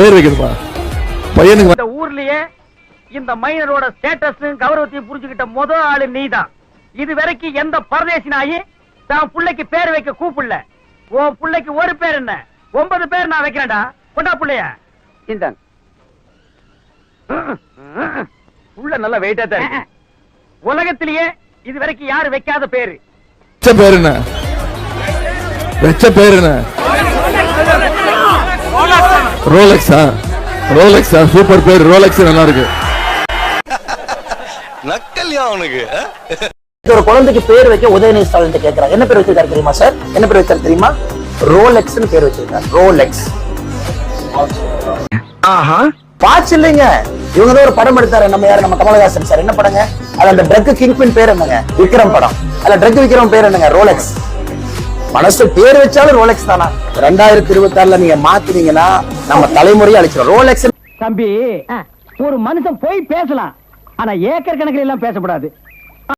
பேர் வைக்கணுமா பையனுக்கு இந்த ஊர்லயே இந்த மைனரோட ஸ்டேட்டஸ் கௌரவத்தையும் புரிஞ்சுக்கிட்ட முத ஆளு நீதான். இது வரைக்கும் எந்த பரதேசி நாயி தான் புள்ளைக்கு பேர் வைக்க கூப்பிடல. உன் புள்ளைக்கு ஒரு பேர் என்ன? ஒன்பது பேர் நான் வைக்கிறேன்டா. கொண்டா புள்ளைய. இந்தாங்க உள்ள நல்ல வெயிட்டா தான் இருக்கு. உலகத்திலேயே இது வரைக்கும் யாரு வைக்காத பேரு? வச்ச பேர் என்ன? வச்ச பேர் என்ன? ரோலெக்ஸா? ரோலெக்ஸா? சூப்பர் பேர் ரோலெக்ஸ் நல்லா இருக்கு நக்கல்யா அவனுக்கு? ஒரு குழந்தைக்கு பேர் வைக்க உதயநிதி ஸ்டாலின் கேக்குறாங்க என்ன பேர் வச்சிருக்காரு தெரியுமா சார்? என்ன பேர் வச்சாரு தெரியுமா? ரோலெக்ஸ்னு பேர் வச்சிருக்காரு. ரோலெக்ஸ். வாட்ச் இல்லைங்க. இவங்க தான் ஒரு படம் எடுத்தாரு. நம்ம யாரு? நம்ம கமலஹாசன் சார். என்ன படங்க? அது அந்த ட்ரக் கிங் பின் பேர் என்னங்க? விக்ரம் படம். அதுல ட்ரக் விக்ரம் பேர் என்னங்க? ரோலெக்ஸ். மனசு பேர் வச்சாலும் ரோலெக்ஸ் தானா? ரெண்டாயிரத்தி இருபத்தி ஆறுல நீங்க மாத்தினீங்கன்னா நம்ம தலைமுறையை அழிச்சிடும் ரோலெக்ஸ் தம்பி ஒரு மனுஷன் போய் பேசலாம். ஆனா ஏக்கர் கணக்கில் எல்லாம் பேசக்கூடாது